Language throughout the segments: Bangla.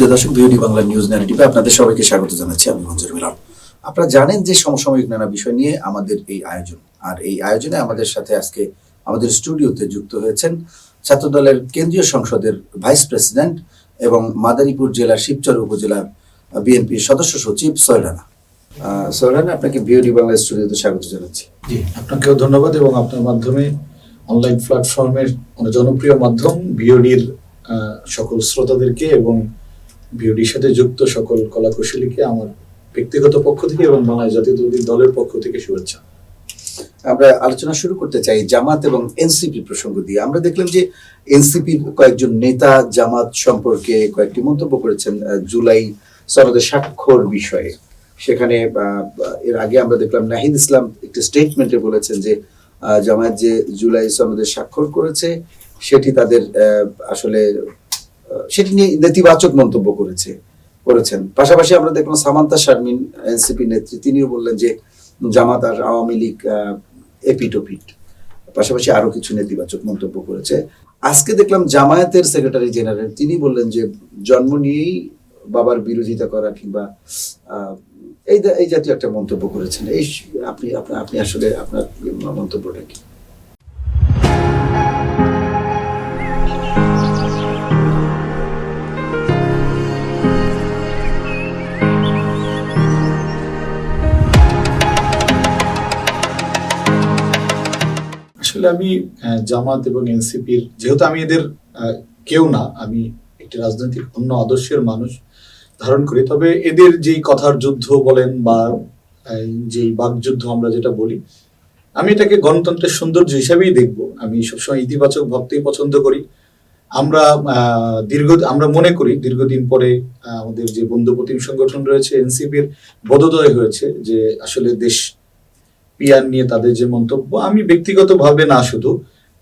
সুপ্রিয় দর্শক বিউটি বাংলা নিউজ ন্যারেটিভে আপনাদের সবাইকে স্বাগত জানাচ্ছি। আমি মঞ্জুর মিলন আপনারা জানেন যে সমসাময়িক নানা বিষয় নিয়ে আমাদের এই আয়োজন। আর এই আয়োজনে আমাদের সাথে আজকে আমাদের স্টুডিওতে যুক্ত হয়েছেন ছাত্রদলের কেন্দ্রীয় সংসদের ভাইস প্রেসিডেন্ট এবং মাদারীপুর জেলার শিবচর উপজেলার বিএনপির সদস্য সচিব সৈরানা সৈরানা আপনাকে বিউটি বাংলা স্টুডিওতে স্বাগত জানাচ্ছি। জি, আপনাকেও ধন্যবাদ এবং আপনার মাধ্যমে অনলাইন প্ল্যাটফর্মের জনপ্রিয় মাধ্যম ভিওডির সকল শ্রোতাদেরকে এবং ভিওডির সাথে যুক্ত সকল কলাকুশলীকে আমার ব্যক্তিগত পক্ষ থেকে এবং বাংলাদেশ জাতীয়তাবাদী দলের পক্ষ থেকে শুভেচ্ছা। আমরা আলোচনা শুরু করতে চাই জামাত এবং এনসিপি প্রসঙ্গ দিয়ে। আমরা দেখলাম যে এনসিপির কয়েকজন নেতা জামাত সম্পর্কে কয়েকটি মন্তব্য করেছেন জুলাই সনদের স্বাক্ষর বিষয়ে। সেখানে এর আগে আমরা দেখলাম নাহিদ ইসলাম একটি স্টেটমেন্টে বলেছেন যে জামায়াত যে জুলাই সনদে স্বাক্ষর করেছে, সেটি তাদের আসলে সেটি নিয়ে নেতিবাচক মন্তব্য করেছে, করেছেন। পাশাপাশি আমরা দেখলাম সামান্তা শারমিন, এনসিপি নেত্রী, তিনিও বললেন যে জামাত আর আওয়ামী লীগ এপিটোপিট। পাশাপাশি আরও কিছু নেতিবাচক মন্তব্য করেছে। আজকে দেখলাম জামায়াতের সেক্রেটারি জেনারেল, তিনি বললেন যে জন্ম নিয়েই বাবার বিরোধিতা করা কিংবা এই জাতীয় একটা মন্তব্য করেছেন। এই আপনি আপনি আসলে আপনার মন্তব্যটা কি? আসলে আমি জামাত এবং এনসিপির, যেহেতু আমি এদের কেউ না, আমি একটি রাজনৈতিক অন্য আদর্শের মানুষ ধারণ করি, তবে এদের যেই কথার যুদ্ধ বলেন বা যেই বাকযুদ্ধ আমরা যেটা বলি, আমি এটাকে গণতন্ত্রের সৌন্দর্য হিসাবেই দেখব। আমি সবসময় ইতিবাচক ভাবতেই পছন্দ করি। আমরা দীর্ঘ, আমরা মনে করি দীর্ঘদিন পরে আমাদের যে বন্ধু প্রতিম সংগঠন রয়েছে, এনসিপির, বোধোদয় হয়েছে যে আসলে দেশ পিয়ার নিয়ে তাদের যে মন্তব্য, আমি ব্যক্তিগতভাবে না শুধু,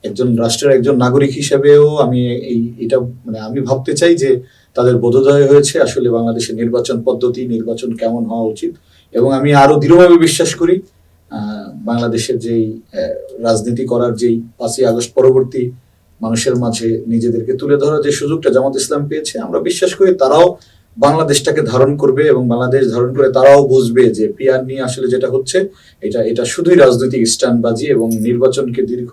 একজন রাষ্ট্রের একজন নাগরিক হিসেবেও আমি এই, এটা মানে আমি ভাবতে চাই যে তাদের বোধোদয় হয়েছে আসলে বাংলাদেশের নির্বাচন পদ্ধতি, নির্বাচন কেমন হওয়া উচিত। এবং আমি আরও দৃঢ়ভাবে বিশ্বাস করি বাংলাদেশের যেই রাজনীতি করার যেই পাঁচই আগস্ট পরবর্তী মানুষের মাঝে নিজেদেরকে তুলে ধরার যে সুযোগটা জামাত ইসলাম পেয়েছে, আমরা বিশ্বাস করি তারাও বাংলাদেশটাকে ধারণ করবে এবং বাংলাদেশ ধারণ করে তারাও বুঝবে যে পিয়ার নিয়ে আসলে যেটা হচ্ছে, এটা এটা শুধুই রাজনৈতিক স্ট্যান্ডবাজি এবং নির্বাচনকে দীর্ঘ,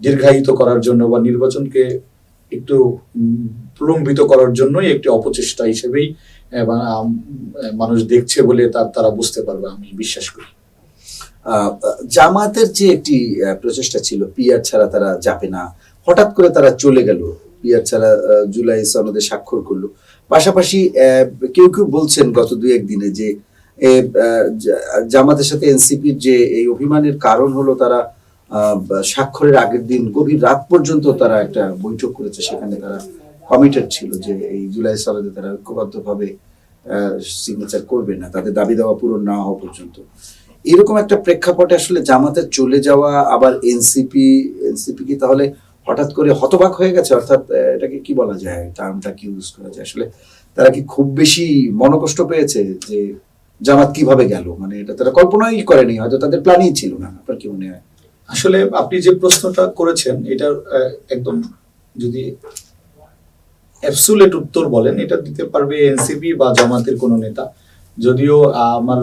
দীর্ঘায়িত করার জন্য বা নির্বাচনকে একটু প্রলম্বিত করার জন্যই একটি অপচেষ্টা হিসেবেই মানুষ দেখছে বলে তার, তারা বুঝতে পারবে, আমি বিশ্বাস করি। জামাতের যে একটি প্রচেষ্টা ছিল পিয়ার ছাড়া তারা যাবে না, হঠাৎ করে তারা চলে গেল পিয়ার ছাড়া জুলাই সনদে স্বাক্ষর করল পাশাপাশি কেউ কেউ বলছেন গত দু একদিনে যে জামাতের সাথে এনসিপির যে এই অভিমানের কারণ হলো তারা স্বাক্ষরের আগের দিন গভীর রাত পর্যন্ত তারা একটা বৈঠক করেছে, সেখানে তারা কমিটেড ছিল যে এই জুলাই সনদে তারা ঐক্যবদ্ধভাবে সিগনেচার করবে না, তাদের দাবি দেওয়া পূরণ না হওয়া পর্যন্ত। এরকম একটা প্রেক্ষাপটে আসলে জামাতের চলে যাওয়া, আবার এনসিপি এনসিপি কি তাহলে হঠাৎ করে হতবাক হয়ে গেছে অর্থাৎ এটাকে কি বলা যায়? টার্মটা কি ইউজ করা যায়? আসলে তারা কি খুব বেশি মনকষ্ট পেয়েছে যে জামাত কীভাবে গেল? মানে এটা তারা কল্পনাই করেনি হয়তো তাদের প্ল্যানই ছিল না। আপনার কি মনে হয়? আসলে আপনি যে প্রশ্নটা করেছেন আহ, একদম যদি অ্যাবসুলেট উত্তর বলেন এটা দিতে পারবে এনসিপি বা জামাতের কোনো নেতা। যদিও আমার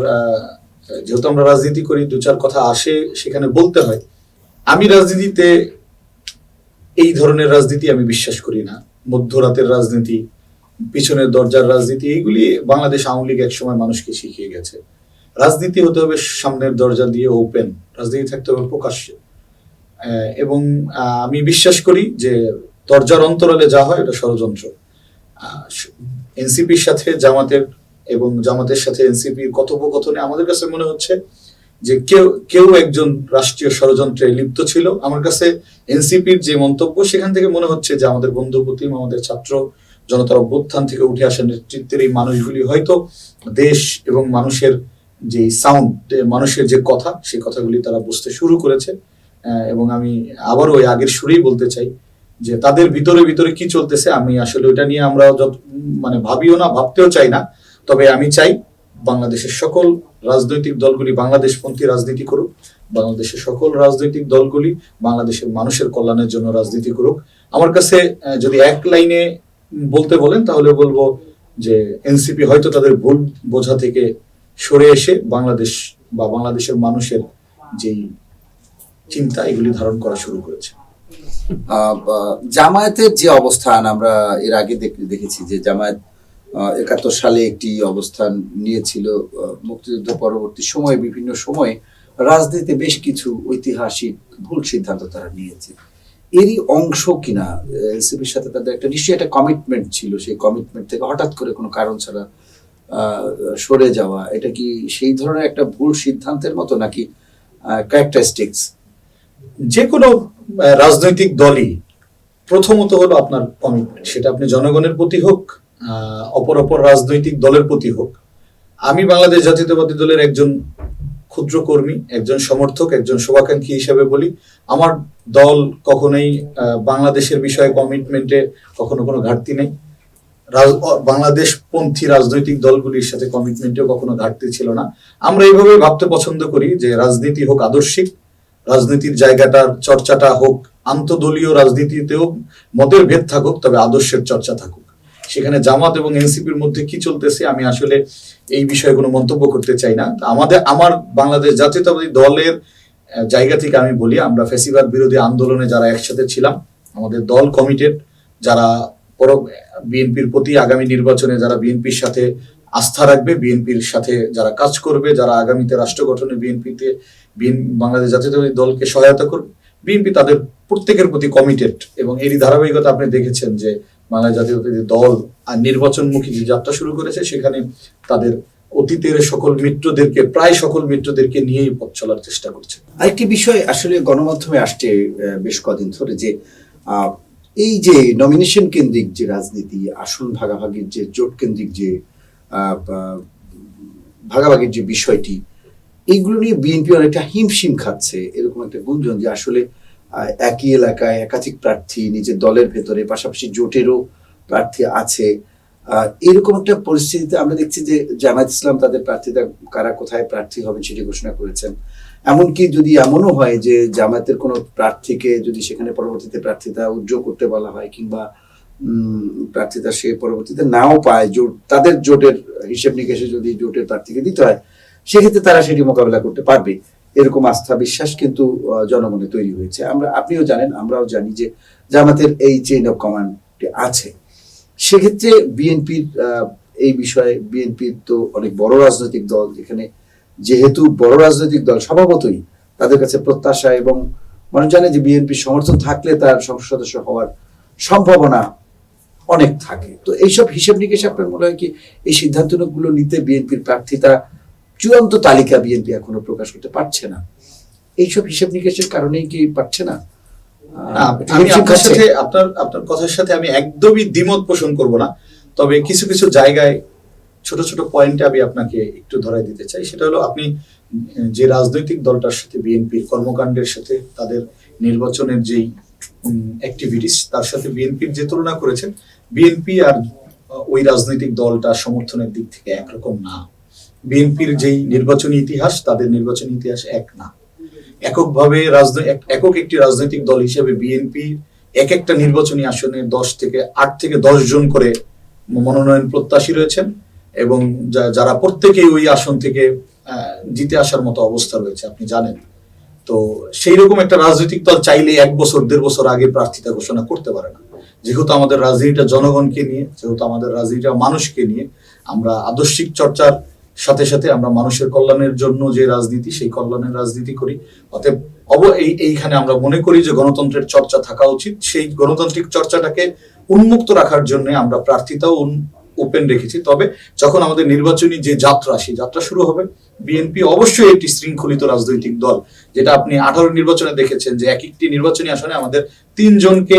যেহেতু আমরা রাজনীতি করি দু চার কথা আসে সেখানে বলতে হয়। আমি রাজনীতিতে এই ধরনের রাজনীতি আমি বিশ্বাস করি না। মধ্যরাতের রাজনীতি, পিছনের দরজার রাজনীতি এইগুলি বাংলাদেশ আওয়ামী লীগ একসময় মানুষকে শিখিয়ে গেছে। রাজনীতি হতে হবে সামনের দরজা দিয়ে ওপেন রাজনীতি থাকতে হবে প্রকাশ্যে। এবং আমি বিশ্বাস করি যে দরজার অন্তরালে যা হয় এটা ষড়যন্ত্র। এনসিপির সাথে জামাতের এবং জামাতের সাথে এনসিপির কথোপকথনে আমাদের কাছে মনে হচ্ছে যে কেউ কেউ একজন রাষ্ট্রীয় ষড়যন্ত্রে লিপ্ত ছিল। আমার কাছে এনসিপির যে মন্তব্য, সেখান থেকে মনে হচ্ছে যে আমাদের বন্ধু প্রতিম, আমাদের ছাত্র জনতার অভ্যুত্থান থেকে উঠে আসা নেতৃত্বের এই মানুষগুলি হয়তো দেশ এবং মানুষের যে সাউন্ড মানুষের যে কথা, সেই কথাগুলি তারা বুঝতে শুরু করেছে। এবং আমি আবারও ওই আগের সুরেই বলতে চাই যে তাদের ভিতরে ভিতরে কি চলতেছে, আমি আসলে ওটা নিয়ে আমরা যত মানে ভাবিও না, ভাবতেও চাই না। তবে আমি চাই বাংলাদেশের সকল রাজনৈতিক দলগুলি বাংলাদেশপন্থী রাজনীতি করুক, বাংলাদেশের সকল রাজনৈতিক দলগুলি বাংলাদেশের মানুষের কল্যাণের জন্য রাজনীতি করুক। আমার কাছে যদি এক লাইনে বলতে বলেন, তাহলে বলব যে এনসিপি হয়তো তাদের ভুল বোঝা থেকে সরে এসে বাংলাদেশ বা বাংলাদেশের মানুষের যেই চিন্তা, এগুলি ধারণ করা শুরু করেছে। জামায়াতের যে অবস্থান আমরা এর আগে দেখ- দেখেছি যে জামায়াত একাত্তর সালে একটি অবস্থান নিয়েছিল মুক্তিযুদ্ধ পরবর্তী সময়ে, বিভিন্ন সময়ে রাজনীতিতে বেশ কিছু ঐতিহাসিক ভুল সিদ্ধান্ত তারা নিয়েছে। এরই অংশ কিনা এনসিপির সাথে তাদের একটা নিশ্চয়ই একটা কমিটমেন্ট ছিল, সেই কমিটমেন্ট থেকে হঠাৎ করে কোনো কারণ ছাড়া সরে যাওয়া, এটা কি সেই ধরনের একটা ভুল সিদ্ধান্তের মতো নাকি ক্যারেক্টারিস্টিক্স যে কোনো রাজনৈতিক দলই প্রথমত হলো আপনার কমিটমেন্ট সেটা আপনি জনগণের প্রতি হোক অপর অপর রাজনৈতিক দলের প্রতি হোক, আমি বাংলাদেশ জাতীয়তাবাদী দলের একজন ক্ষুদ্র কর্মী, একজন সমর্থক, একজন শুভাকাঙ্ক্ষী হিসেবে বলি, আমার দল কখনোই বাংলাদেশের বিষয়ে কমিটমেন্টে কখনো কোনো ঘাটতি নেই। বাংলাদেশ পন্থী রাজনৈতিক দলগুলির সাথে কমিটমেন্টেও কখনো ঘাটতি ছিল না। আমরা এইভাবে ভাবতে পছন্দ করি যে রাজনীতি হোক আদর্শিক, রাজনীতির জায়গাটার চর্চাটা হোক, আন্তদলীয় রাজনীতিতেও মতের ভেদ থাকুক, তবে আদর্শের চর্চা থাকুক। সেখানে জামাত এবং এনসিপির মধ্যে কি চলতেছে, আমি আসলে এই বিষয়ে কোনো মন্তব্য করতে চাই না। আমাদের, আমার বাংলাদেশ জাতীয়তাবাদী দলের জায়গা থেকে আমি বলি, আমরা ফেসিবাদ বিরোধী আন্দোলনে যারা একসাথে ছিলাম, আমাদের দল কমিটেড, যারা বিএনপির প্রতি আগামী নির্বাচনে যারা বিএনপির সাথে আস্থা রাখবে, বিএনপির সাথে যারা কাজ করবে, যারা আগামীতে রাষ্ট্র গঠনে বিএনপিতে বাংলাদেশ জাতীয়তাবাদী দলকে সহায়তা করবে, বিএনপি তাদের প্রত্যেকের প্রতি কমিটেড। এবং এরই ধারাবাহিকতা আপনি দেখেছেন যে বাংলাদেশ জাতীয়তাবাদী দল আর নির্বাচনমুখী যে যাত্রা শুরু করেছে, সেখানে তাদের অতীতের সকল মিত্রদেরকে, প্রায় সকল মিত্রদেরকে নিয়েই পথ চলার চেষ্টা করছে। আরেকটি বিষয় আসলে গণমাধ্যমে আসছে বেশ কদিন ধরে যে এই যে নমিনেশন কেন্দ্রিক যে রাজনীতি, আসন ভাগাভাগির যে জোট কেন্দ্রিক যে ভাগাভাগির যে বিষয়টি, এইগুলো নিয়ে বিএনপি অনেকটা হিমশিম খাচ্ছে, এরকম একটা গুঞ্জন যে আসলে একই এলাকায় একাধিক প্রার্থী নিজের দলের ভেতরে, পাশাপাশি জোটেরও প্রার্থী আছে। এরকম একটা পরিস্থিতিতে আমরা দেখছি যে জামায়াত ইসলাম তাদের প্রার্থীতা কারা কোথায় প্রার্থী হবে সেটি ঘোষণা করেছেন। এমনকি যদি এমনও হয় যে জামায়াতের কোনো প্রার্থীকে যদি সেখানে পরবর্তীতে প্রার্থীতা উজ্জ্বল করতে বলা হয় কিংবা প্রার্থিতা সে পরবর্তীতে নাও পায়, জোট তাদের জোটের হিসেব নিকেশে যদি জোটের প্রার্থীকে দিতে হয়, সেক্ষেত্রে তারা সেটি মোকাবেলা করতে পারবে। এরকম আস্থা বিশ্বাস কিন্তু জনমনে তৈরি হয়েছে। আমরা, আপনিও জানেন, আমরাও জানি যে জামাতের এই চেইন অফ কমান্ড আছে। সেক্ষেত্রে বিএনপির এই বিষয়ে বিএনপির তো অনেক বড় রাজনৈতিক দল, যেখানে যেহেতু বড় রাজনৈতিক দল স্বভাবতই তাদের কাছে প্রত্যাশা এবং মানুষ জানে যে বিএনপির সমর্থন থাকলে তার সংসদ সদস্য হওয়ার সম্ভাবনা অনেক থাকে। তো এইসব হিসেব নিকেশ আপনার মনে হয় কি এই সিদ্ধান্তগুলো নিতে বিএনপির প্রার্থিতা চূড়ান্ত তালিকা বিএনপি এখনও প্রকাশ করতে পারছে না। এইসব হিসেব নিকেশের কারণেই কি পারছে না? আমি আপনার সাথে আপনার আপনার কথার সাথে আমি একদমই দ্বিমত পোষণ করব না। তবে কিছু কিছু জায়গায় ছোট ছোট পয়েন্টে আমি আপনাকে একটু ধরাই দিতে চাই। সেটা হলো আপনি যে রাজনৈতিক দলটার সাথে বিএনপির কর্মকাণ্ডের সাথে তাদের নির্বাচনের যেই অ্যাক্টিভিটিস তার সাথে বিএনপির যে তুলনা করেছেন বিএনপি আর ওই রাজনৈতিক দলটা সমর্থনের দিক থেকে একরকম না। বিএনপির যেই নির্বাচনী ইতিহাস, তাদের নির্বাচনী ইতিহাস এক না। এককভাবে একক একটি রাজনৈতিক দল হিসেবে বিএনপি এক একটা নির্বাচনী আসনে দশ থেকে আট থেকে দশ জন করে মনোনয়ন প্রত্যাশী রয়েছেন এবং যারা প্রত্যেকেই ওই আসন থেকে জিতে আসার মতো অবস্থা রয়েছে, আপনি জানেন। তো সেই রকম একটা রাজনৈতিক দল চাইলে এক বছর, দেড় বছর আগে প্রার্থিতা ঘোষণা করতে পারে না। যেহেতু আমাদের রাজনীতিটা জনগণকে নিয়ে, যেহেতু আমাদের রাজনীতিটা মানুষকে নিয়ে, আমরা আদর্শিক চর্চার সাথে সাথে আমরা মানুষের কল্যাণের জন্য যে রাজনীতি, সেই কল্যাণের রাজনীতি করি। অতএব অব এই, এইখানে আমরা মনে করি যে গণতন্ত্রের চর্চা থাকা উচিত। সেই গণতান্ত্রিক চর্চাটাকে উন্মুক্ত রাখার জন্য আমরা প্রার্থিতাও ওপেন রেখেছি। তবে যখন আমাদের নির্বাচনী যে যাত্রা, সেই যাত্রা শুরু হবে। বিএনপি অবশ্যই একটি শৃঙ্খলিত রাজনৈতিক দল, যেটা আপনি আঠারো নির্বাচনে দেখেছেন যে এক একটি নির্বাচনী আসনে আমাদের তিনজনকে,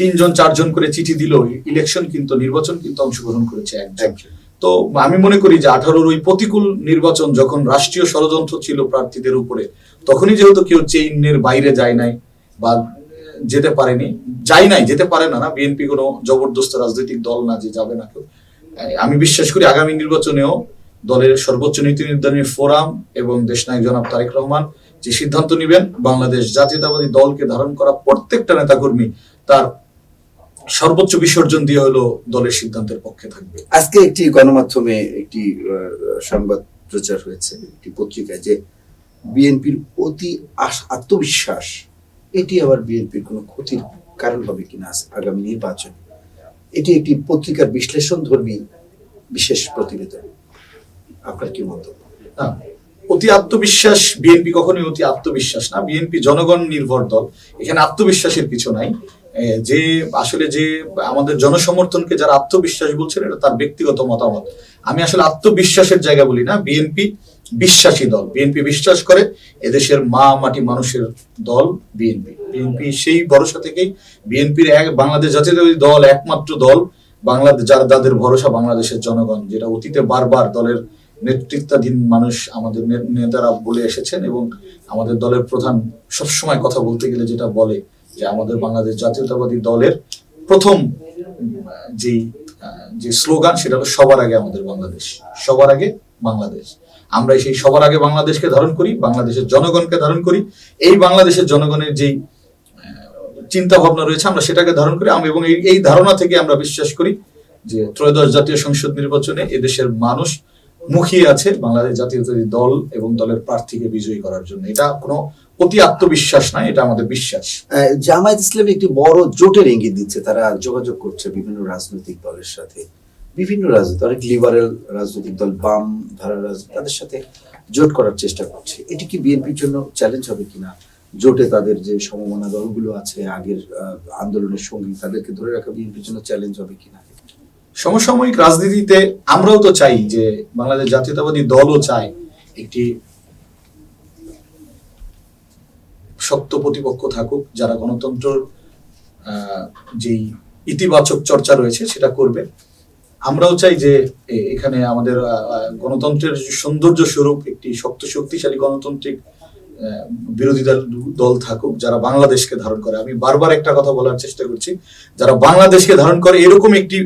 তিনজন, চারজন করে চিঠি দিল। ইলেকশন কিন্তু, নির্বাচন কিন্তু অংশগ্রহণ করেছে একজন। তো আমি মনে করি যে আঠারোর ওই প্রতিকূল নির্বাচন যখন রাষ্ট্রীয় ষড়যন্ত্র ছিল প্রার্থীদের উপরে, তখনই যেহেতু কেউ চেইনের বাইরে যায় নাই বা যেতে পারেনি যাই নাই, যেতে পারে না না? বিএনপি কোনো জবরদস্ত রাজনৈতিক দল না যে যাবে না কেউ। আমি বিশ্বাস করি আগামী নির্বাচনেও দলের সর্বোচ্চ নীতি নির্ধারণী ফোরাম এবং দেশনায়ক জনাব তারেক রহমান যে সিদ্ধান্ত নেবেন, বাংলাদেশ জাতীয়তাবাদী দলকে ধারণ করা প্রত্যেকটা নেতাকর্মী তার সর্বোচ্চ বিসর্জন দিয়ে হলো দলের সিদ্ধান্তের পক্ষে থাকবে। আজকে একটি গণমাধ্যমে একটি সংবাদ প্রচার হয়েছে একটি পত্রিকায় যে বিএনপির অতি আত্মবিশ্বাস এটি আবার বিএনপির কোনো ক্ষতির কারণ হবে কিনা আগামী নির্বাচন। এটি একটি পত্রিকার বিশ্লেষণ ধর্মী বিশেষ প্রতিবেদন। আপনার কি মন্তব্য? না, অতি আত্মবিশ্বাস বিএনপি কখনোই অতি আত্মবিশ্বাস না। বিএনপি জনগণ নির্ভর দল। এখানে আত্মবিশ্বাসের কিছু নাই। যে, আসলে যে, আমাদের জনসমর্থনকে যারা আত্মবিশ্বাস বলছেন, এটা তার ব্যক্তিগত মতামত। আমি আসলে আত্মবিশ্বাসের জায়গা বলি না, বিএনপি বিশ্বাসী দল। বিএনপি বিশ্বাস করে এদেশের মা মাটি মানুষের দল বিএনপি। বিএনপি সেই ভরসা থেকেই বিএনপির এক, বাংলাদেশ জাতীয়তাবাদী দল একমাত্র দল, বাংলাদেশ, যার যাদের ভরসা বাংলাদেশের জনগণ, যেটা অতীতে বারবার দলের নেতৃত্বাধীন মানুষ আমাদের নেতারা বলে এসেছেন এবং আমাদের দলের প্রধান সবসময় কথা বলতে গেলে যেটা বলে যে আমাদের বাংলাদেশ জাতীয়তাবাদী দলের প্রথম, যেই, যে স্লোগান সেটা হলো সবার আগে আমাদের বাংলাদেশ, সবার আগে বাংলাদেশ। আমরা সেই সবার আগে বাংলাদেশকে ধারণ করি, বাংলাদেশের জনগণকে ধারণ করি। এই বাংলাদেশের জনগণের যেই চিন্তা ভাবনা রয়েছে, আমরা সেটাকে ধারণ করি। এবং এই- ধারণা থেকে আমরা বিশ্বাস করি যে ত্রয়োদশ জাতীয় সংসদ নির্বাচনে এদেশের মানুষ মুখিয়ে আছে বাংলাদেশ জাতীয়তাবাদী দল এবং দলের প্রার্থীকে বিজয়ী করার জন্য। এটা কোনো অতি আত্মবিশ্বাস নয় এটা আমাদের বিশ্বাস। জামায়াত ইসলাম একটি বড় জোটের ইঙ্গিত দিচ্ছে। তারা যোগাযোগ করছে বিভিন্ন রাজনৈতিক দলের সাথে। বিভিন্ন রাজনীতি অনেক লিবারেল রাজনৈতিক দল বাম ধারা রাজনীতি তাদের সাথে জোট করার চেষ্টা করছে। এটি কি বিএনপির জন্য চ্যালেঞ্জ হবে কিনা? জোটে তাদের যে সমমনা দলগুলো আছে আগের আন্দোলনের সঙ্গী তাদেরকে ধরে রাখা বিএনপির জন্য চ্যালেঞ্জ হবে কিনা? সমসাময়িক রাজনীতিতে আমরাও তো চাই যে বাংলাদেশ জাতীয়তাবাদী দলও চায় একটি শক্ত প্রতিপক্ষ থাকুক, যারা গণতন্ত্রের যেই ইতিবাচক চর্চা রয়েছে সেটা করবে। আমরাও চাই যে এখানে আমাদের গণতন্ত্রের সৌন্দর্য স্বরূপ, একটি শক্ত শক্তিশালী গণতান্ত্রিক বিরোধী দল দল থাকুক, যারা বাংলাদেশকে ধারণ করে। আমি বারবার একটা কথা বলার চেষ্টা করছি, যারা বাংলাদেশকে ধারণ করে, এরকম একটি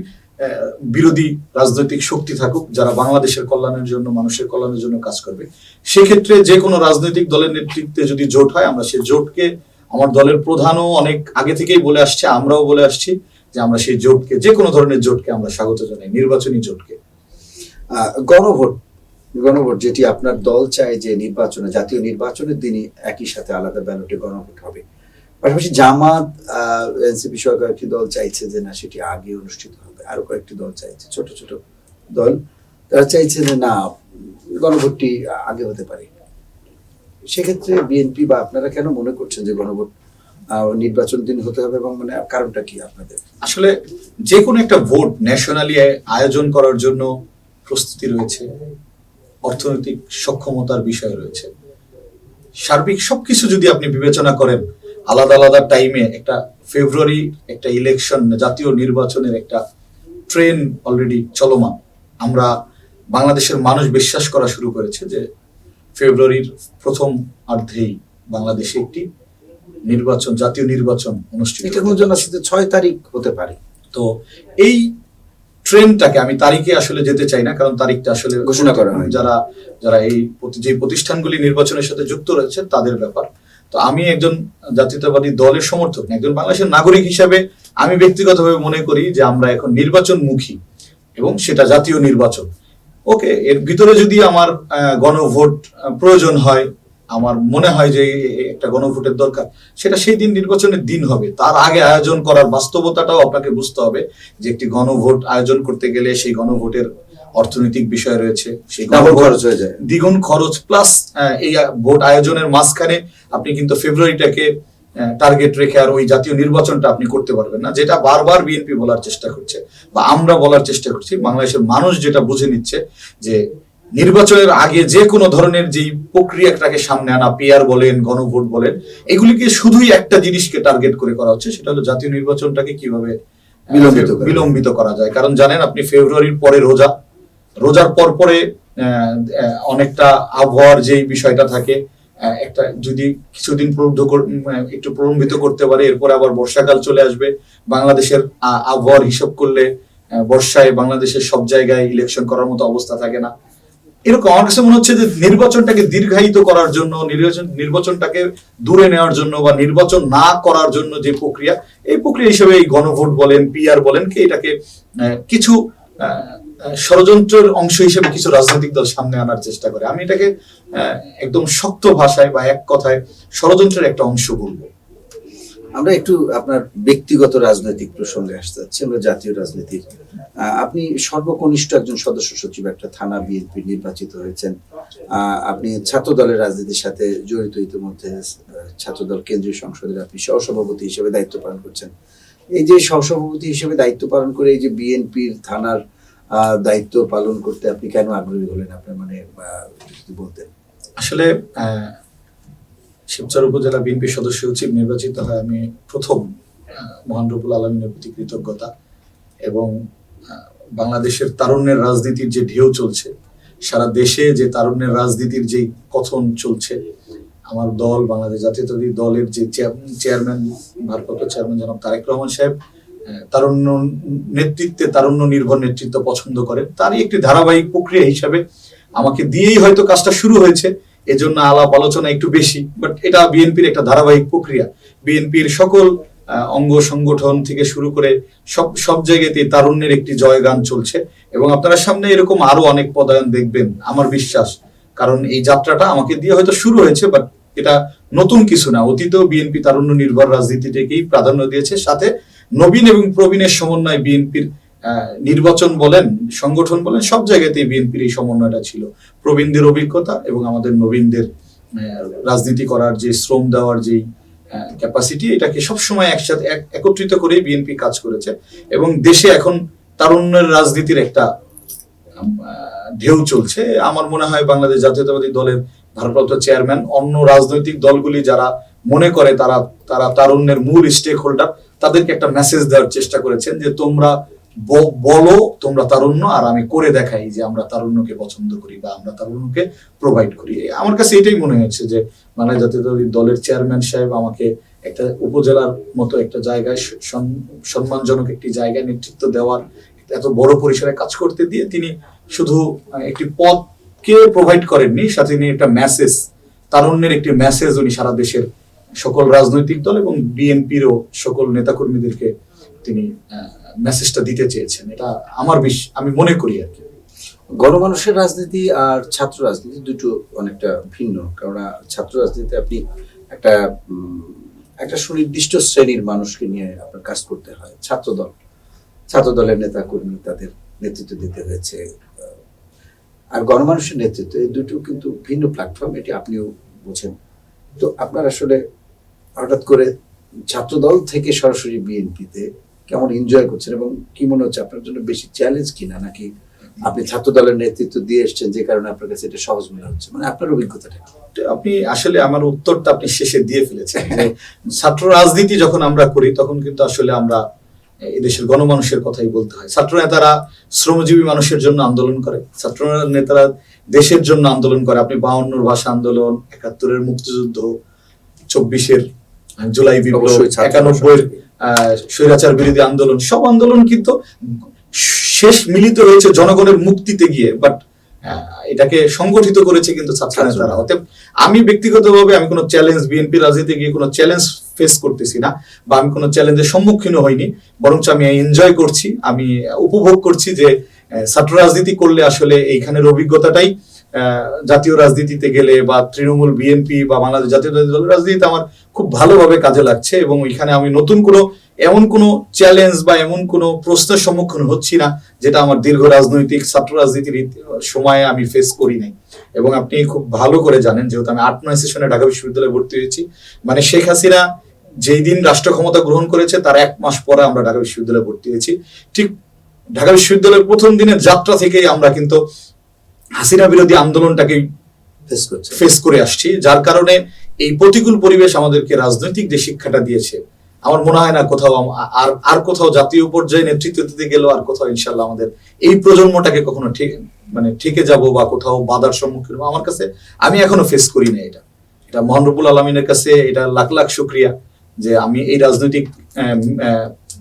বিরোধী রাজনৈতিক শক্তি থাকুক, যারা বাংলাদেশের কল্যাণের জন্য, মানুষের কল্যাণের জন্য কাজ করবে, সেক্ষেত্রে যে কোনো রাজনৈতিক দলের নেতৃত্বে যদি জোট হয়, আমরা সেই জোটকে, আমার দলের প্রধানও অনেক আগে থেকেই বলে আসছে, আমরাও বলে আসছি যে আমরা সেই জোটকে, যে কোনো ধরনের জোটকে আমরা স্বাগত জানাই, নির্বাচনী জোটকে। গণভোট গণভোট যেটি আপনার দল চায় যে নির্বাচনে, জাতীয় নির্বাচনের দিনই একই সাথে আলাদা ব্যালটে গণভোট হবে। পাশাপাশি জামাত এনসিপি সহ কয়েকটি দল চাইছে যে না, সেটি আগে অনুষ্ঠিত হবে। আরও কয়েকটি দল চাইছে, ছোট ছোট দল। তারা চাইছে যে না, গণভোটটি আগে হতে পারে। সেক্ষেত্রে বিএনপি বা আপনারা কেন মনে করছেন যে গণভোট নির্বাচন দিন হতে হবে এবং মানে কারণটা কি আপনাদের? আসলে যে কোনো একটা ভোট ন্যাশনালি আয়োজন করার জন্য প্রস্তুতি রয়েছে, অর্থনৈতিক সক্ষমতার বিষয় রয়েছে। সার্বিক সবকিছু যদি আপনি বিবেচনা করেন আলাদা আলাদা টাইমে একটা ফেব্রুয়ারি একটা ইলেকশন জাতীয় নির্বাচনের একটা ট্রেন অলরেডি চলমান। আমরা বাংলাদেশের মানুষ বিশ্বাস করা শুরু করেছে যে ফেব্রুয়ারির প্রথম অর্ধেই বাংলাদেশে একটি নির্বাচন জাতীয় নির্বাচন অনুষ্ঠিত এটা ছয় তারিখ হতে পারে। তো এই ট্রেনটাকে আমি তারিখে আসলে যেতে চাই না কারণ তারিখটা আসলে ঘোষণা করা। যারা যারা এই যে প্রতিষ্ঠানগুলি নির্বাচনের সাথে যুক্ত রয়েছে তাদের ব্যাপার। তো আমি একজন জাতীয়তাবাদী দলের সমর্থক, একজন বাংলাদেশের নাগরিক হিসাবে আমি ব্যক্তিগতভাবে মনে করি যে আমরা এখন নির্বাচনমুখী এবং সেটা জাতীয় নির্বাচন। ওকে, এর ভিতরে যদি আমার গণভোট প্রয়োজন হয়, আমার মনে হয় যে একটা গণভোটের দরকার, সেটা সেই দিন নির্বাচনের দিন হবে। তার আগে আয়োজন করার বাস্তবতাটাও আপনাকে বুঝতে হবে যে একটি গণভোট আয়োজন করতে গেলে সেই গণভোটের অর্থনৈতিক বিষয় রয়েছে ডাবল খরচ হয়ে যায়। দ্বিগুণ খরচ প্লাস এই ভোট আয়োজনের মাঝখানে আপনি কিন্তু ফেব্রুয়ারিটাকে টার্গেট রেখে আর ওই জাতীয় নির্বাচনটা আপনি করতে পারবেন না যেটা বারবার বিএনপি বলার চেষ্টা করছে বা আমরা বলার চেষ্টা করছি। বাংলাদেশের মানুষ যেটা বুঝে নিচ্ছে যে নির্বাচনের আগে যে কোনো ধরনের যেই প্রক্রিয়াটাকে সামনে আনা পেয়ার বলেন গণভোট বলেন এগুলিকে শুধুই একটা জিনিসকে টার্গেট করে করা হচ্ছে সেটা হলো জাতীয় নির্বাচনটাকে কীভাবে বিলম্বিত বিলম্বিত করা যায়। কারণ জানেন আপনি ফেব্রুয়ারির পরে রোজা রোজার পর পরে অনেকটা আবহাওয়ার যেই বিষয়টা থাকে একটা যদি কিছুদিন প্রলুব্ধ একটু প্রলম্বিত করতে পারে, এরপরে আবার বর্ষাকাল চলে আসবে। বাংলাদেশের আবহাওয়ার হিসাব করলে বর্ষায় বাংলাদেশের সব জায়গায় ইলেকশন করার মতো অবস্থা থাকে না। এরকম আমার কাছে মনে হচ্ছে যে নির্বাচনটাকে দীর্ঘায়িত করার জন্য, নির্বাচন, নির্বাচনটাকে দূরে নেওয়ার জন্য বা নির্বাচন না করার জন্য যে প্রক্রিয়া, এই প্রক্রিয়া হিসেবে এই গণভোট বলেন, পিআর বলেন, কি এটাকে কিছু ষড়যন্ত্রের অংশ হিসেবে কিছু রাজনৈতিক দল সামনে আনার চেষ্টা করে। আমি এটাকে একদম শক্ত ভাষায় বা এক কথায় ষড়যন্ত্রের একটা অংশ বলব। আমরা একটু আপনার ব্যক্তিগত রাজনৈতিক প্রসঙ্গে আসতে যাচ্ছি আমরা জাতীয় রাজনীতির। আপনি সর্বকনিষ্ঠ একজন সদস্য সচিব একটা থানা বিএনপি নির্বাচিত হয়েছেন। আপনি ছাত্র দলের রাজনীতির সাথে জড়িত ইতিমধ্যে আহ, ছাত্রদল কেন্দ্রীয় সংসদের আপনি সহসভাপতি হিসেবে দায়িত্ব পালন করছেন। এই যে সহসভাপতি হিসেবে দায়িত্ব পালন করে এই যে বিএনপির থানার আহ, দায়িত্ব পালন করতে আপনি কেন আগ্রহী হলেন? আপনার মানে যদি বলতেন। আসলে শিবচর উপজেলা বিএনপি সদস্য সচিব নির্বাচিত হয় আমি প্রথম আহ, আলমিনের প্রতি কৃতজ্ঞতা এবং বাংলাদেশের তারুণ্যের রাজনীতির যে ঢেউ চলছে সারা দেশে যে তারুণ্যের রাজনীতির যে কথন চলছে আমার দল বাংলাদেশ জাতীয়তাবাদী দলের যে চেয়ারম্যান ভারপ্রাপ্ত চেয়ারম্যান জনাব তারেক রহমান সাহেব তারুণ্য নেতৃত্বে, তারুণ্য নির্ভর নেতৃত্ব পছন্দ করেন তারই একটি ধারাবাহিক প্রক্রিয়া হিসাবে আমাকে দিয়েই হয়তো কাজটা শুরু হয়েছে। এজন্য আলাপ আলোচনা একটু বেশি বাট এটা বিএনপির একটা ধারাবাহিক প্রক্রিয়া। বিএনপির সকল অঙ্গ সংগঠন থেকে শুরু করে সব সব জায়গাতেই তারুণ্যের একটি জয়গান চলছে। এবং আপনারা সামনে এরকম আরও অনেক পদায়ন দেখবেন, আমার বিশ্বাস। কারণ এই যাত্রাটা আমাকে দিয়ে হয়তো শুরু হয়েছে বাট এটা নতুন কিছু না। অতীতেও বিএনপি তারুণ্য নির্ভর রাজনীতিটাকেই প্রাধান্য দিয়েছে। সাথে নবীন এবং প্রবীণের সমন্বয় বিএনপির নির্বাচন বলেন, সংগঠন বলেন, সব জায়গাতেই বিএনপির এই সমন্বয়টা ছিল। প্রবীণদের অভিজ্ঞতা এবং আমাদের নবীনদের রাজনীতি করার যে শ্রম দেওয়ার যে ক্যাপাসিটি এটাকে সবসময় একসাথে, এক- একত্রিত করে বিএনপি কাজ করেছে এবং দেশে এখন তারুণ্যের রাজনীতির একটা ঢেউ চলছে। আমার মনে হয় বাংলাদেশ জাতীয়তাবাদী দলের ভারপ্রাপ্ত চেয়ারম্যান, অন্য রাজনৈতিক দলগুলি যারা মনে করে তারা তারা তারুণ্যের মূল স্টেক হোল্ডার তাদেরকে একটা মেসেজ দেওয়ার চেষ্টা করেছেন যে, তোমরা বলো, তোমরা তারুণ্য, আর আমি করে দেখাই যে, আমরা তারুণ্যকে পছন্দ করি বা আমরা তারুণ্যকে প্রোভাইড করি। আমার কাছে এটাই মনে হচ্ছে যে মানে জাতীয়তাবাদী দলের চেয়ারম্যান সাহেব আমাকে একটা উপজেলার মতো একটা জায়গায় সম্মানজনক একটি জায়গায় নেতৃত্ব দেওয়ার, এত বড় পরিসরে কাজ করতে দিয়ে তিনি শুধু একটি পদকে প্রোভাইড করেননি, সাথে তিনি একটা মেসেজ তারুণ্যের একটি মেসেজ উনি সারা দেশের সকল রাজনৈতিক দল এবং বিএনপিরও সকল নেতাকর্মীদেরকে তিনি মেসেজটা দিতে চেয়েছেন। এটা আমার বিশ, আমি মনে করি আর কি। গণমানুষের রাজনীতি আর ছাত্র রাজনীতি দুটো অনেকটা ভিন্ন কেননা ছাত্র রাজনীতিতে আপনি একটা একটা সুনির্দিষ্ট শ্রেণির মানুষকে নিয়ে আপনার কাজ করতে হয়। ছাত্রদল, ছাত্রদলের নেতা কর্মী তাদের নেতৃত্ব দিতে হয়েছে। আর গণমানুষের নেতৃত্ব, এই দুটো কিন্তু ভিন্ন প্ল্যাটফর্ম এটি আপনিও বোঝেন। তো আপনার আসলে হঠাৎ করে ছাত্রদল থেকে সরাসরি বিএনপিতে কেমন এনজয় করছেন এবং কি মনে হচ্ছে আপনার জন্য বেশি চ্যালেঞ্জ কিনা? নাকি আপনি ছাত্র দলের নেতৃত্ব দিয়ে এসেছেন যে কারণে আপনার কাছে এটা সহজ মনে হচ্ছে? মানে আপনার অভিজ্ঞতাটা আপনি আসলে আমার উত্তরটা আপনি শেষে দিয়ে ফেলেছেন ছাত্র রাজনীতি যখন আমরা করি তখন কিন্তু আসলে আমরা এদেশের গণমানুষের কথাই বলতে হয়। ছাত্র নেতারা শ্রমজীবী মানুষের জন্য আন্দোলন করে ছাত্র নেতারা দেশের জন্য আন্দোলন করে। আপনি বাউন্নর ভাষা আন্দোলন একাত্তরের মুক্তিযুদ্ধ চব্বিশের জুলাই বিপ্লব একানব্বই স্বৈরাচার বিরোধী আন্দোলন সব আন্দোলন কিন্তু শেষ মিলিত হয়েছে জনগণের মুক্তিতে গিয়ে বাট এটাকে সংগঠিত করেছে কিন্তু ছাত্র। নেতারা অতএব আমি ব্যক্তিগতভাবে আমি কোনো চ্যালেঞ্জ বিএনপি রাজনীতিতে গিয়ে কোনো চ্যালেঞ্জ ফেস করতেছি না বা আমি কোনো চ্যালেঞ্জের সম্মুখীন হইনি বরঞ্চ আমি এনজয় করছি আমি উপভোগ করছি যে ছাত্র রাজনীতি করলে আসলে এইখানের অভিজ্ঞতাটাই জাতীয় রাজনীতিতে গেলে বা তৃণমূল বিএনপি বা বাংলাদেশ জাতীয় দলের রাজনীতিতে আমার খুব ভালোভাবে কাজে লাগছে এবং ওইখানে আমি নতুন কোনো, এমন কোনো চ্যালেঞ্জ বা এমন কোনো প্রশ্নের সম্মুখীন হচ্ছি না যেটা আমার দীর্ঘ রাজনৈতিক, ছাত্র রাজনীতির সময়ে আমি ফেস করি নাই। এবং আপনি খুব ভালো করে জানেন, যেহেতু আমি আট, নয় সেশনে ঢাকা বিশ্ববিদ্যালয়ে ভর্তি হয়েছি মানে শেখ হাসিনা যেই দিন রাষ্ট্র ক্ষমতা গ্রহণ করেছে, তার এক মাস পরে আমরা ঢাকা বিশ্ববিদ্যালয়ে ভর্তি হয়েছি। ঠিক ঢাকা বিশ্ববিদ্যালয়ের প্রথম দিনের যাত্রা থেকেই আমরা কিন্তু হাসিনা বিরোধী আন্দোলনটাকেই ফেস করে আসছি যার কারণে এই প্রতিকূল পরিবেশ আমাদেরকে রাজনৈতিক যে শিক্ষাটা দিয়েছে আমার মনে হয় না কোথাও আর আর কোথাও জাতীয় পর্যায়ে নেতৃত্ব দিতে গেলেও আর কোথাও ইনশাল্লাহ আমাদের এই প্রজন্মটাকে কখনো ঠিক মানে ঠেকে যাব বা কোথাও বাধার সম্মুখীন হব। আমার কাছে আমি এখনও ফেস করি না এটা। এটা মহানরবুল আলমিনের কাছে এটা লাখ লাখ শুক্রিয়া যে আমি এই রাজনৈতিক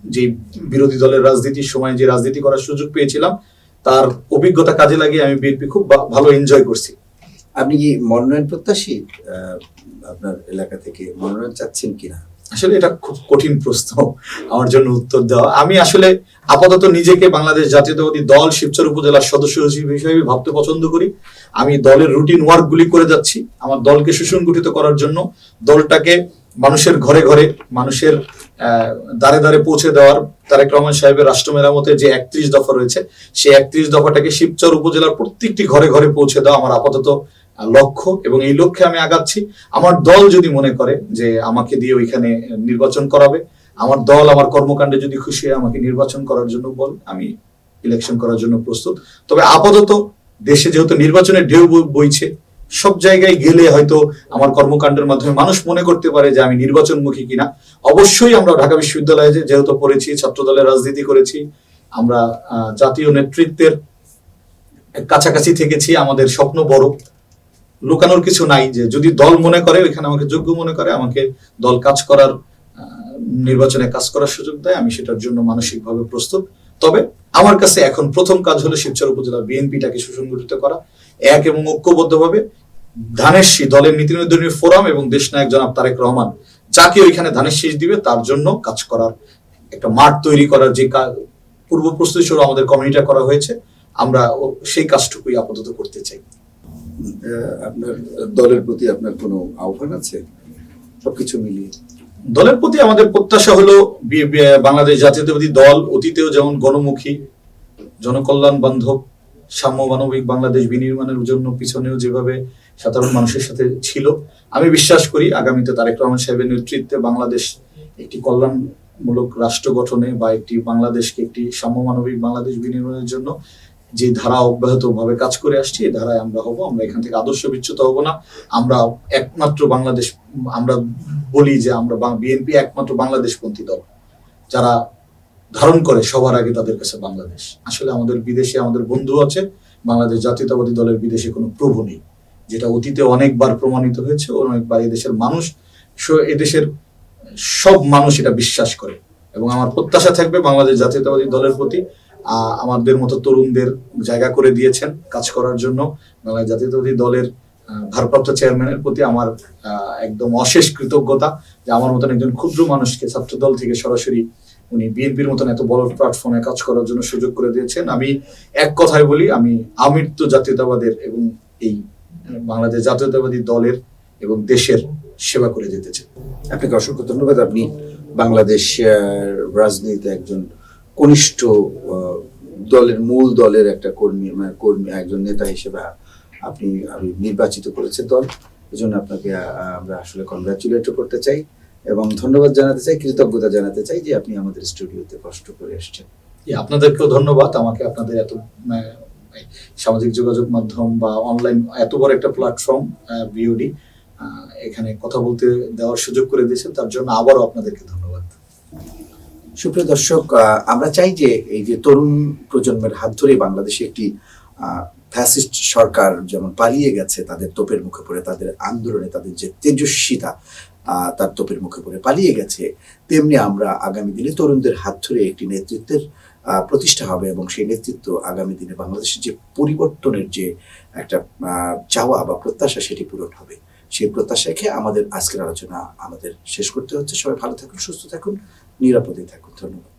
যে বিরোধী দলের রাজনীতির সময় যে রাজনীতি করার সুযোগ পেয়েছিলাম তার অভিজ্ঞতা কাজে লাগিয়ে আমি বিএনপি খুব ভালো এনজয় করছি। আপনি কি মনোনয়ন প্রত্যাশী? আপনার এলাকা থেকে মনোনয়ন চাচ্ছেন কিনা? আসলে এটা খুব কঠিন প্রশ্ন আমার জন্য উত্তর দেওয়া। আমি আসলে আপাতত নিজেকে বাংলাদেশ জাতীয়তাবাদী দল শিবচর উপজেলার সদস্য হিসেবে হিসেবে ভাবতে পছন্দ করি। আমি দলের রুটিন ওয়ার্ক গুলি করে যাচ্ছি। আমার দলকে সুসংগঠিত করার জন্য দলটাকে মানুষের ঘরে ঘরে, মানুষের দ্বারে দ্বারে পৌঁছে দেওয়ার তারেক রহমান সাহেবের রাষ্ট্র মেরামতের যে একত্রিশ দফা রয়েছে, সেই একত্রিশ দফাটাকে শিবচর উপজেলার প্রত্যেকটি ঘরে ঘরে পৌঁছে দেওয়া আমার আপাতত লক্ষ্য এবং এই লক্ষ্যে আমি আগাচ্ছি। আমার দল যদি মনে করে যে আমাকে দিয়ে ওইখানে নির্বাচন করাবে, আমার দল, আমার কর্মকাণ্ডে যদি খুশি হয় আমাকে নির্বাচন করার জন্য বল, আমি ইলেকশন করার জন্য প্রস্তুত। তবে আপাতত দেশে যেহেতু নির্বাচনের ঢেউ বই- বইছে সব জায়গায় গেলে হয়তো আমার কর্মকাণ্ডের মাধ্যমে মানুষ মনে করতে পারে যে আমি নির্বাচনমুখী কিনা। অবশ্যই আমরা ঢাকা বিশ্ববিদ্যালয়ে যেহেতু পড়েছি ছাত্র দলের রাজনীতি করেছি, আমরা জাতীয় নেতৃত্বের কাছাকাছি থেকেছি, আমাদের স্বপ্ন বড়। লুকানোর কিছু নাই যে যদি দল মনে করে ওইখানে আমাকে যোগ্য মনে করে, আমাকে দল কাজ করার নির্বাচনে কাজ করার সুযোগ দেয়, আমি সেটার জন্য মানসিকভাবে প্রস্তুত। তবে আমার কাছে এখন প্রথম কাজ হলো শিবচর উপজেলা বিএনপিটাকে সুসংগঠিত করা। এক এবং ঐক্যবদ্ধভাবে ধানের শীষ দলের নীতি নির্ধারণী ফোরাম এবং দেশনায়ক জনাব তারেক রহমান যাকে ওইখানে ধানের শীষ দিবে তার জন্য কাজ করার একটা মাঠ তৈরি করার যে পূর্ব প্রস্তুতি স্বরূপ আমাদের কমিটিটা করা হয়েছে আমরা সেই কাজটুকুই আপাতত করতে চাই। আপনার দলের প্রতি আপনার কোনো আহ্বান আছে? সবকিছু মিলিয়ে। দলের প্রতি আমাদের প্রত্যাশা হলো বাংলাদেশ জাতীয়তাবাদী দল অতীতেও যেমন গণমুখী জনকল্যাণ বান্ধব সাম্য মানবিক বাংলাদেশ বিনির্মাণের জন্য পিছনেও যেভাবে সাধারণ মানুষের সাথে ছিল, আমি বিশ্বাস করি আগামীতে তারেক রহমান সাহেবের নেতৃত্বে বাংলাদেশ একটি কল্যাণমূলক রাষ্ট্র গঠনে বা একটি বাংলাদেশকে একটি সাম্য মানবিক বাংলাদেশ বিনির্মাণের জন্য যে ধারা অব্যাহত ভাবে কাজ করে আসছি, এই ধারায় আমরা হব। আমরা এখান থেকে আদর্শ বিচ্যুত হব না। আমরা একমাত্র বাংলাদেশ, আমরা বলি যে আমরা বিএনপি একমাত্র বাংলাদেশপন্থী দল। যারা ধারণ করে সবার আগে তাদের কাছে বাংলাদেশ। আসলে আমাদের বিদেশে আমাদের বন্ধু আছে, বাংলাদেশ জাতীয়তাবাদী দলের বিদেশে কোনো প্রভু নেই। যেটা অতীতে অনেকবার প্রমাণিত হয়েছে অনেকবার এদেশের মানুষ এদেশের সব মানুষ এটা বিশ্বাস করে। এবং আমার প্রত্যাশা থাকবে বাংলাদেশ জাতীয়তাবাদী দলের প্রতি আমাদের মতো তরুণদের জায়গা করে দিয়েছেন কাজ করার জন্য। বাংলাদেশ জাতীয়তাবাদী দলের ভারপ্রাপ্ত চেয়ারম্যানের প্রতি আমার একদম অশেষ কৃতজ্ঞতা যে আমার মতন একজন ক্ষুদ্র মানুষকে ছাত্র দল থেকে সরাসরি উনি বিএনপির মতন এত বড় প্ল্যাটফর্মে কাজ করার জন্য সুযোগ করে দিয়েছেন। আমি এক কথায় বলি, আমি আমৃত্য জাতীয়তাবাদের এবং এই বাংলাদেশ জাতীয়তাবাদী দলের এবং দেশের সেবা করে যেতে চাই। আপনাকে অসংখ্য ধন্যবাদ। আপনি বাংলাদেশ রাজনীতিতে একজন কনিষ্ঠ দলের মূল দলের একটা কর্মী মানে কর্মী, একজন নেতা হিসেবে আপনি আপনি নির্বাচিত করেছে দল। এজন্য আপনাকে আমরা আসলে কনগ্রাচুলেট করতে চাই। এবং ধন্যবাদ জানাতে চাই, কৃতজ্ঞতা জানাতে চাই যে আপনি আমাদের স্টুডিওতে কষ্ট করে এসেছেন। আপনাদেরকেও ধন্যবাদ। আমাকে আপনাদের এত সামাজিক যোগাযোগ মাধ্যম বা অনলাইন এত বড় একটা প্ল্যাটফর্ম বিওডি এখানে কথা বলতে দেওয়ার সুযোগ করে দিয়েছেন। তার জন্য আবারও আপনাদেরকে ধন্যবাদ। সুপ্রিয় দর্শক আমরা চাই যে এই যে তরুণ প্রজন্মের হাত ধরে বাংলাদেশে একটি ফ্যাসিস্ট সরকার যেমন পালিয়ে গেছে, তাদের তোপের মুখে পড়ে, তাদের আন্দোলনে তাদের যে তেজস্বিতা তার তোপের মুখে পড়ে পালিয়ে গেছে। তেমনি আমরা আগামী দিনে তরুণদের হাত ধরে একটি নেতৃত্বের প্রতিষ্ঠা হবে এবং সেই নেতৃত্ব আগামী দিনে বাংলাদেশের যে পরিবর্তনের যে একটা চাওয়া বা প্রত্যাশা সেটি পূরণ হবে। সেই প্রত্যাশা আমাদের আজকের আলোচনা আমাদের শেষ করতে হচ্ছে। সবাই ভালো থাকুন, সুস্থ থাকুন, নিরাপদে থাকুন। ধন্যবাদ।